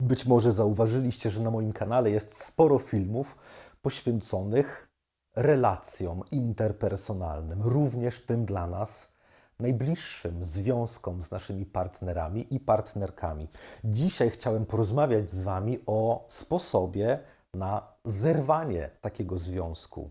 Być może zauważyliście, że na moim kanale jest sporo filmów poświęconych relacjom interpersonalnym, również tym dla nas najbliższym związkom z naszymi partnerami i partnerkami. Dzisiaj chciałem porozmawiać z Wami o sposobie na zerwanie takiego związku,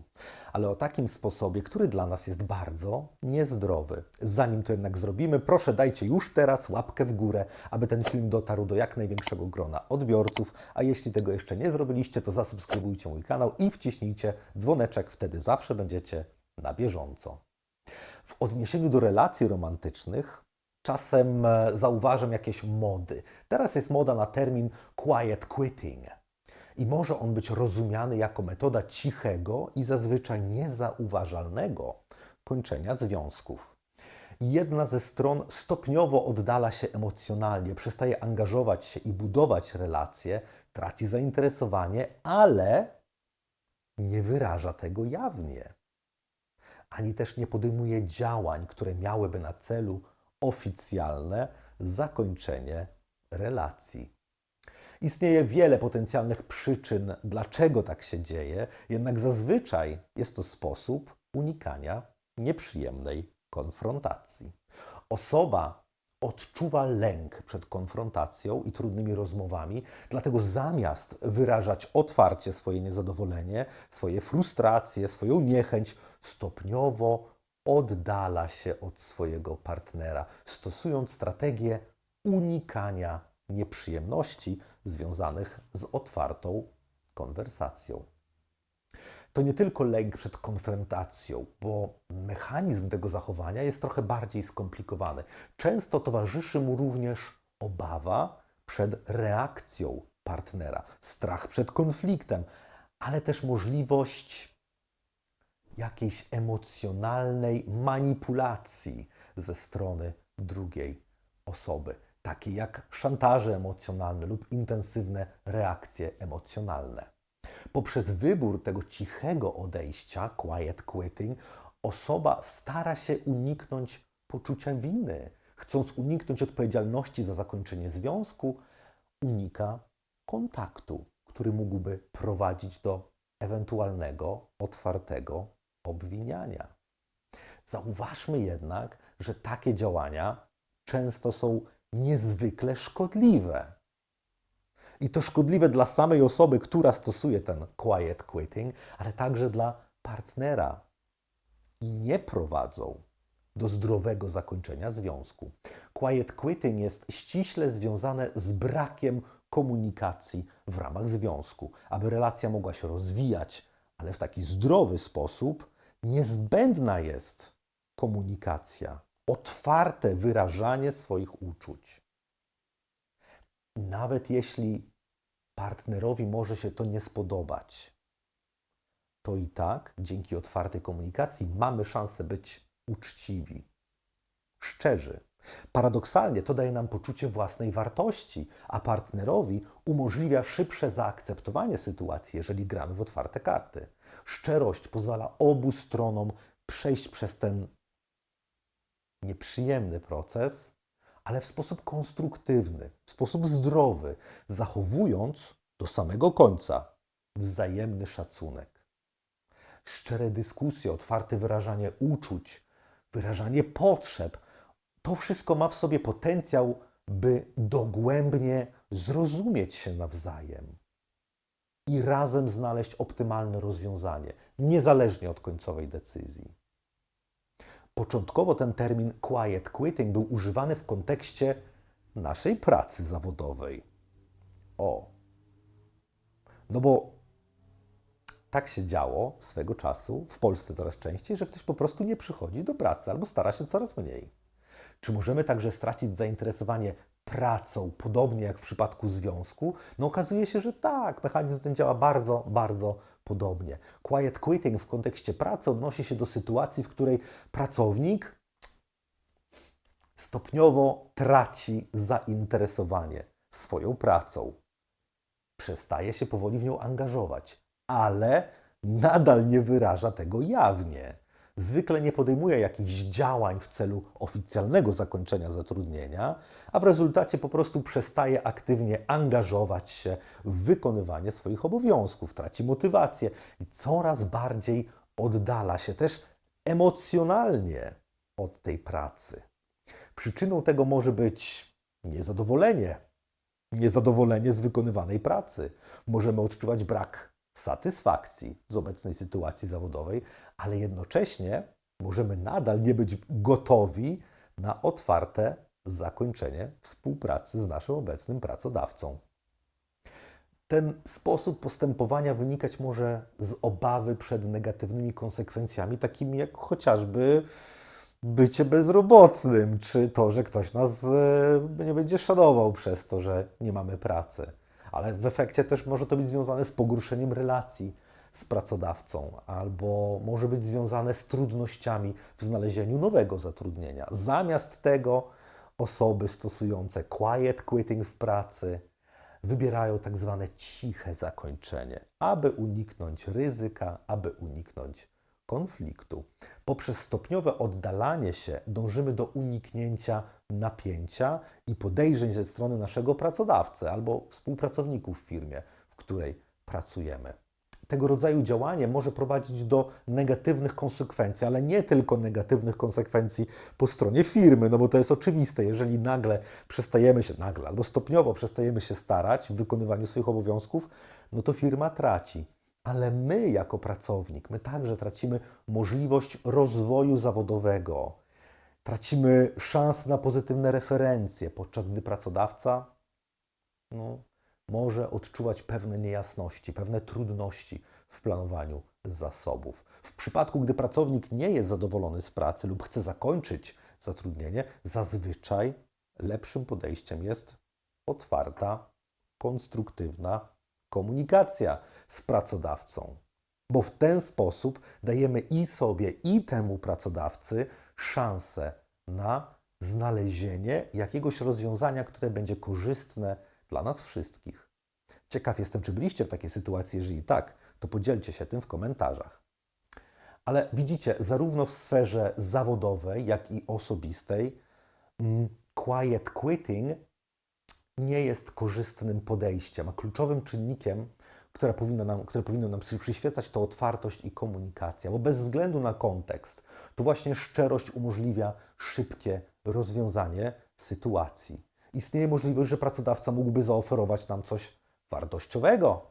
ale o takim sposobie, który dla nas jest bardzo niezdrowy. Zanim to jednak zrobimy, proszę dajcie już teraz łapkę w górę, aby ten film dotarł do jak największego grona odbiorców, a jeśli tego jeszcze nie zrobiliście, to zasubskrybujcie mój kanał i wciśnijcie dzwoneczek, wtedy zawsze będziecie na bieżąco. W odniesieniu do relacji romantycznych czasem e, zauważam jakieś mody. Teraz jest moda na termin quiet quitting. I może on być rozumiany jako metoda cichego i zazwyczaj niezauważalnego kończenia związków. Jedna ze stron stopniowo oddala się emocjonalnie, przestaje angażować się i budować relacje, traci zainteresowanie, ale nie wyraża tego jawnie ani też nie podejmuje działań, które miałyby na celu oficjalne zakończenie relacji. Istnieje wiele potencjalnych przyczyn, dlaczego tak się dzieje, jednak zazwyczaj jest to sposób unikania nieprzyjemnej konfrontacji. Osoba odczuwa lęk przed konfrontacją i trudnymi rozmowami, dlatego zamiast wyrażać otwarcie swoje niezadowolenie, swoje frustracje, swoją niechęć, stopniowo oddala się od swojego partnera, stosując strategię unikania nieprzyjemności związanych z otwartą konwersacją to nie tylko lęk przed konfrontacją, bo mechanizm tego zachowania jest trochę bardziej skomplikowany. Często towarzyszy mu również obawa przed reakcją partnera, strach przed konfliktem, ale też możliwość jakiejś emocjonalnej manipulacji ze strony drugiej osoby, takie jak szantaże emocjonalne lub intensywne reakcje emocjonalne. Poprzez wybór tego cichego odejścia, quiet quitting, osoba stara się uniknąć poczucia winy. Chcąc uniknąć odpowiedzialności za zakończenie związku, unika kontaktu, który mógłby prowadzić do ewentualnego, otwartego obwiniania. Zauważmy jednak, że takie działania często są niezwykle szkodliwe. I to szkodliwe dla samej osoby, która stosuje ten quiet quitting, ale także dla partnera. I nie prowadzą do zdrowego zakończenia związku. Quiet quitting jest ściśle związane z brakiem komunikacji w ramach związku. Aby relacja mogła się rozwijać, ale w taki zdrowy sposób, niezbędna jest komunikacja, otwarte wyrażanie swoich uczuć. Nawet jeśli partnerowi może się to nie spodobać, to i tak dzięki otwartej komunikacji mamy szansę być uczciwi, szczerzy. Paradoksalnie to daje nam poczucie własnej wartości, a partnerowi umożliwia szybsze zaakceptowanie sytuacji, jeżeli gramy w otwarte karty. Szczerość pozwala obu stronom przejść przez ten nieprzyjemny proces ale w sposób konstruktywny, w sposób zdrowy, zachowując do samego końca wzajemny szacunek. Szczere dyskusje, otwarte wyrażanie uczuć, wyrażanie potrzeb to wszystko ma w sobie potencjał, by dogłębnie zrozumieć się nawzajem i razem znaleźć optymalne rozwiązanie, niezależnie od końcowej decyzji. Początkowo ten termin quiet quitting był używany w kontekście naszej pracy zawodowej. O. No bo tak się działo swego czasu, w Polsce coraz częściej, że ktoś po prostu nie przychodzi do pracy albo stara się coraz mniej. Czy możemy także stracić zainteresowanie pracą, podobnie jak w przypadku związku? No okazuje się, że tak, mechanizm ten działa bardzo, bardzo podobnie. Quiet quitting w kontekście pracy odnosi się do sytuacji, w której pracownik stopniowo traci zainteresowanie swoją pracą. Przestaje się powoli w nią angażować, ale nadal nie wyraża tego jawnie. Zwykle nie podejmuje jakichś działań w celu oficjalnego zakończenia zatrudnienia, a w rezultacie po prostu przestaje aktywnie angażować się w wykonywanie swoich obowiązków, traci motywację i coraz bardziej oddala się też emocjonalnie od tej pracy. Przyczyną tego może być niezadowolenie, niezadowolenie z wykonywanej pracy. Możemy odczuwać brak satysfakcji z obecnej sytuacji zawodowej, ale jednocześnie możemy nadal nie być gotowi na otwarte zakończenie współpracy z naszym obecnym pracodawcą. Ten sposób postępowania wynikać może z obawy przed negatywnymi konsekwencjami, takimi jak chociażby bycie bezrobotnym, czy to, że ktoś nas e, nie będzie szanował przez to, że nie mamy pracy. Ale w efekcie też może to być związane z pogorszeniem relacji z pracodawcą, albo może być związane z trudnościami w znalezieniu nowego zatrudnienia. Zamiast tego osoby stosujące quiet quitting w pracy wybierają tak zwane ciche zakończenie, aby uniknąć ryzyka, aby uniknąć konfliktu. Poprzez stopniowe oddalanie się dążymy do uniknięcia napięcia i podejrzeń ze strony naszego pracodawcy albo współpracowników w firmie, w której pracujemy. Tego rodzaju działanie może prowadzić do negatywnych konsekwencji, ale nie tylko negatywnych konsekwencji po stronie firmy, no bo to jest oczywiste. Jeżeli nagle przestajemy się, nagle albo stopniowo przestajemy się starać w wykonywaniu swoich obowiązków, no to firma traci ale my jako pracownik, my także tracimy możliwość rozwoju zawodowego, tracimy szansę na pozytywne referencje, podczas gdy pracodawca no, może odczuwać pewne niejasności, pewne trudności w planowaniu zasobów. W przypadku, gdy pracownik nie jest zadowolony z pracy lub chce zakończyć zatrudnienie, zazwyczaj lepszym podejściem jest otwarta, konstruktywna komunikacja z pracodawcą, bo w ten sposób dajemy i sobie, i temu pracodawcy szansę na znalezienie jakiegoś rozwiązania, które będzie korzystne dla nas wszystkich. Ciekaw jestem, czy byliście w takiej sytuacji. Jeżeli tak, to podzielcie się tym w komentarzach. Ale widzicie, zarówno w sferze zawodowej, jak i osobistej, mm, quiet quitting nie jest korzystnym podejściem, a kluczowym czynnikiem, które powinno, nam, które powinno nam przyświecać, to otwartość i komunikacja, bo bez względu na kontekst, to właśnie szczerość umożliwia szybkie rozwiązanie sytuacji. Istnieje możliwość, że pracodawca mógłby zaoferować nam coś wartościowego,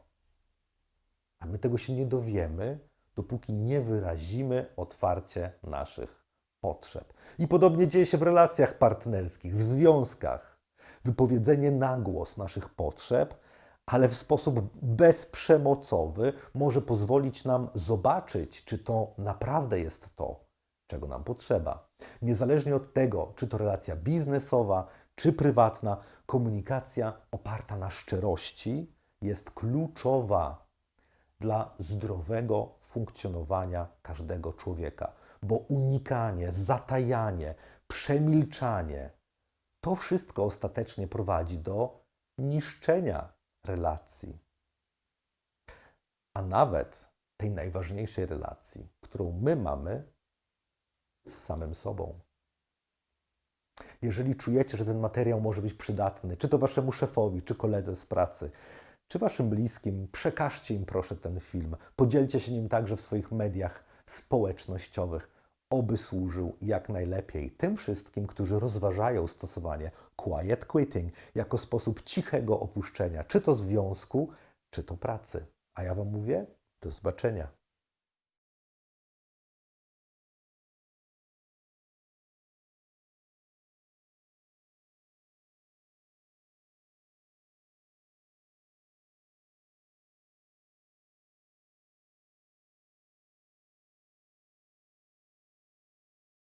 a my tego się nie dowiemy, dopóki nie wyrazimy otwarcie naszych potrzeb. I podobnie dzieje się w relacjach partnerskich, w związkach wypowiedzenie na głos naszych potrzeb, ale w sposób bezprzemocowy może pozwolić nam zobaczyć, czy to naprawdę jest to, czego nam potrzeba. Niezależnie od tego, czy to relacja biznesowa, czy prywatna, komunikacja oparta na szczerości jest kluczowa dla zdrowego funkcjonowania każdego człowieka, bo unikanie, zatajanie, przemilczanie to wszystko ostatecznie prowadzi do niszczenia relacji. A nawet tej najważniejszej relacji, którą my mamy z samym sobą. Jeżeli czujecie, że ten materiał może być przydatny, czy to waszemu szefowi, czy koledze z pracy, czy waszym bliskim, przekażcie im proszę ten film. Podzielcie się nim także w swoich mediach społecznościowych oby służył jak najlepiej tym wszystkim, którzy rozważają stosowanie quiet quitting jako sposób cichego opuszczenia, czy to związku, czy to pracy. A ja Wam mówię, do zobaczenia.